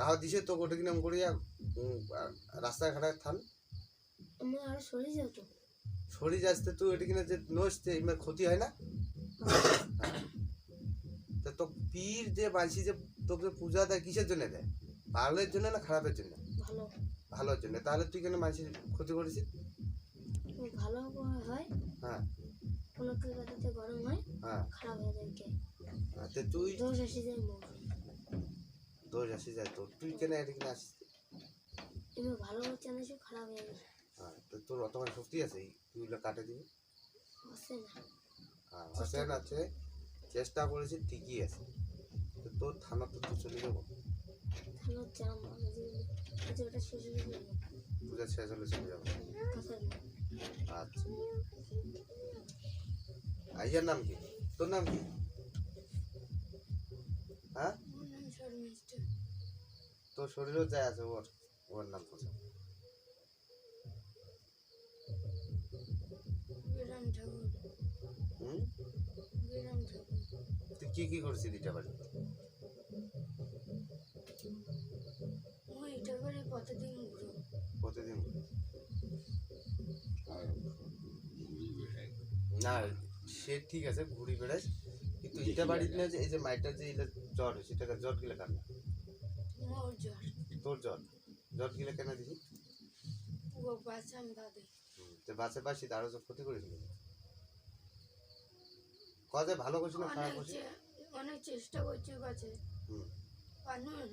কাহা দিছে তো গোটে কিনা করিয়া রাস্তায় ঘাটায় থান। আমরা আরও সরে যাও তো। শরীর আসতে তুই এটা কিনা যে নসতে ইমের ক্ষতি হয় না? তা তো পীর যে বাঁশি যে তোকে পূজা দেয় কিসের জন্য দেয়? ভালোর জন্য না খারাপের জন্য? ভালো। ভালোর জন্য। তাহলে তুই কেন মানসির ক্ষতি করেছিস? ভালো হয় হ্যাঁ কোনো কথাতে গরম হয় হ্যাঁ। খারাপ হয়ে যায় হ্যাঁ, তুই দোষ এসে যায় মোর আসি যায় তোর তুই কেন এটা কিনা আসিস? এবার ভালো হচ্ছে না সে খারাপ হয়ে গেছে। হ্যাঁ তো তোর অত মানে শক্তি আছে? এই তুই ওগুলো কাটে দিবি? হচ্ছে না। হ্যাঁ অসেন আছে। চেষ্টা করেছি ঠিকই আছে। তো তোর থানা তো তুই চলে যাব? যে ওটা শেষ হয়ে পূজা শেষ হলে চলে যাব। আচ্ছা। আইয়ার নাম কি? তোর নাম কি? হ্যাঁ? তোর শরীরেও যায় আছে ওর ওর নাম ঠাকুর। তুই কি কি করছিস এটা বাড়ি প্রতিদিন না সে ঠিক আছে ঘুরি বেড়াস এটা বাড়িতে না যে এই যে মাইটার যে জ্বর হয়েছে এটা জ্বর গিলে কার না? মোর জ্বর। তোর জ্বর? জ্বর গিলে কেন দাদে তো বাসে বাসি তারও তো ক্ষতি করেছিল কজে ভালো করছি না খারাপ করছি? অনেক চেষ্টা করছি কাছে পারল না।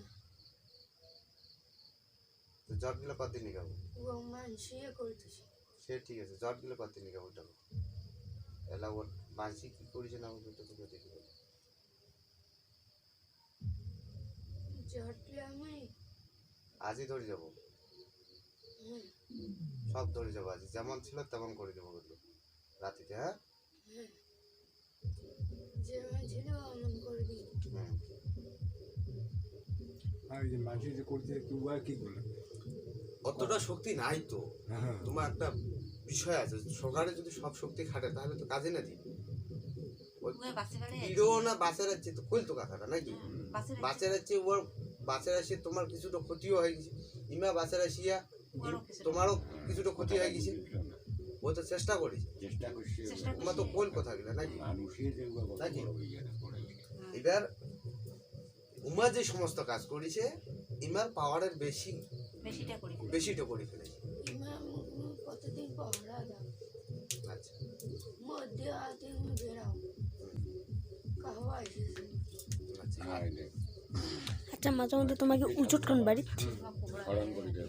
তো জ্বর গিলে কতদিন নিকাবো ও সে ঠিক আছে জ্বর গিলে কতদিন নিকাবো ওটা এলা মানসিক কি করেছে না ওটা তোকে দেখি বলি। আজই ধরে যাব? সব ধরে যাব আজ যেমন ছিল তেমন করে দেবো কিন্তু রাতিতে হ্যাঁ? হ্যাঁ মাঝে কি করলে? অতটা শক্তি নাই তো। হ্যাঁ। তোমার একটা বিষয় আছে সকালে যদি সব শক্তি খাটে তাহলে তো কাজে না দিই না বাঁচার আছে তো কইল তো নাকি? আছে ওর বাঁচার আসে তোমার কিছুটা ক্ষতিও হয়ে গেছে। ইমা বাঁচার আসিয়া তোমারও কিছুটা ক্ষতি। হয়ে গেছে। ও তো চেষ্টা করছি। তোমার তো কোল কথা গেলে নাকি? নাকি? করে এবার উমা যে সমস্ত কাজ করেছে ইমার পাওয়ারের বেশি। বেশিটা করি বেশিটা করে ফেলেছে। পহরা দাও আচ্ছা। মধ্যে আমি বেরাও কাহওয়া এসেছে। আচ্ছা আর এই যে আচ্ছা মাঝে মধ্যে তোমাকে উচট খান বাড়ি?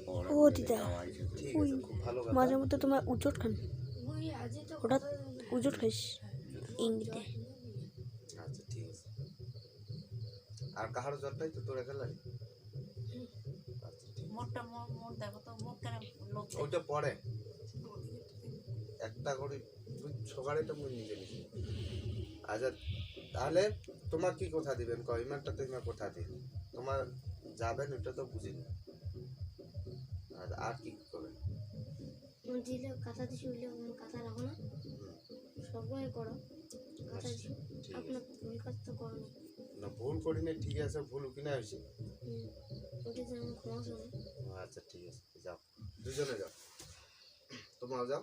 পড়া ও দিদা। কথা। মাঝে মধ্যে তোমার উচট খান? মুই আজি হঠাৎ উচট খাইস? ইংরেজিতে আচ্ছা ঠিক আছে। আর কাহার জ্বরটাই তো তোর আচ্ছা মোটটা মোট মোট দেখো তো মোট কেন লোক ওইটা পরে। একটা করে সকালে তো মুই নিজে নিজে আচ্ছা তাহলে তোমার কি কথা দিবেন? কইমারটা তো ইমার কথা দিন। তোমার যাবেন ওটা তো বুঝি না আর আর কি করবেন? দিলে কাঁথা দিছি উঠলে কাঁথা রাখো না। সবাই করো কাঁথা দিছি। আপনার ভুল কাজ তো করো না। ভুল করি না ঠিক আছে ভুল কিনা হয়েছে? আচ্ছা ঠিক আছে যাও। দুজনে যাও। তোমরাও যাও।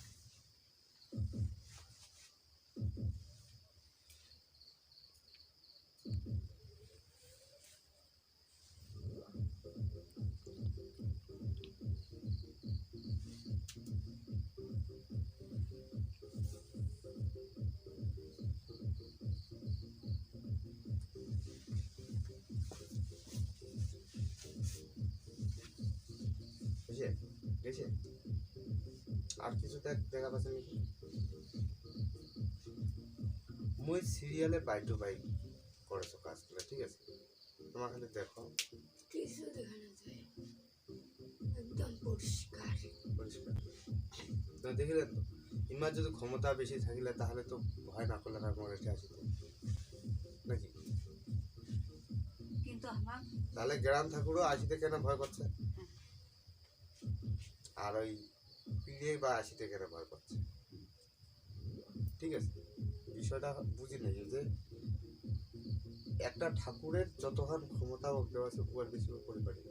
দেখ দেখা পাচ্ছে নাকি? মুই সিরিয়ালে বাই টু বাই করেছ কাজগুলো ঠিক আছে? তোমার খালি দেখো। কিছু দেখা না। যায় একদম পরিষ্কার। পরিষ্কার। না দেখিলেন তো ইমার যদি ক্ষমতা বেশি থাকিলে তাহলে তো ভয় না করলে তার মনে আসিত। নাকি? কিন্তু আমার তাহলে গ্রাম ঠাকুরও আসিতে কেন ভয় করছে? আর ওই পিড়ে বা আশি কেন ব্যবহার করছে ঠিক আছে? বিষয়টা বুঝি নাই যে একটা ঠাকুরের যতক্ষণ ক্ষমতা ভক্ত আছে আর বেশি করে পারি